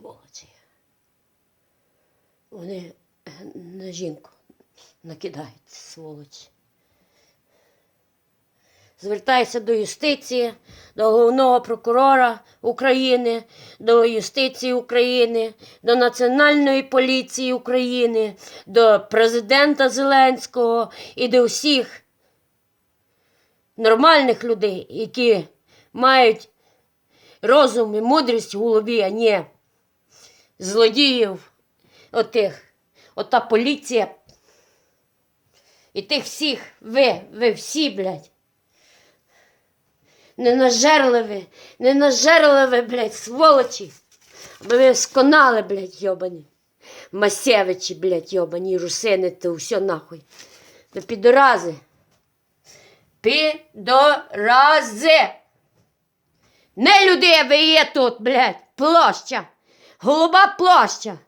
Сволочі. Вони е, на жінку накидають, сволочі. Звертаюся до юстиції, до головного прокурора України, до юстиції України, до Національної поліції України, до президента Зеленського і до всіх нормальних людей, які мають розум і мудрість в голові, а не злодіїв, отих, ота поліція. І тих всіх, ви, ви всі, блядь. Ненажерливі, ненажерливі, блядь, сволочі. Аби ви сконали, блядь, йобані. Масевичі, блядь, йобані, русини, то все нахуй. Ви підорази. Підорази. Не люди, ви є тут, блядь, площа. Голуба площа.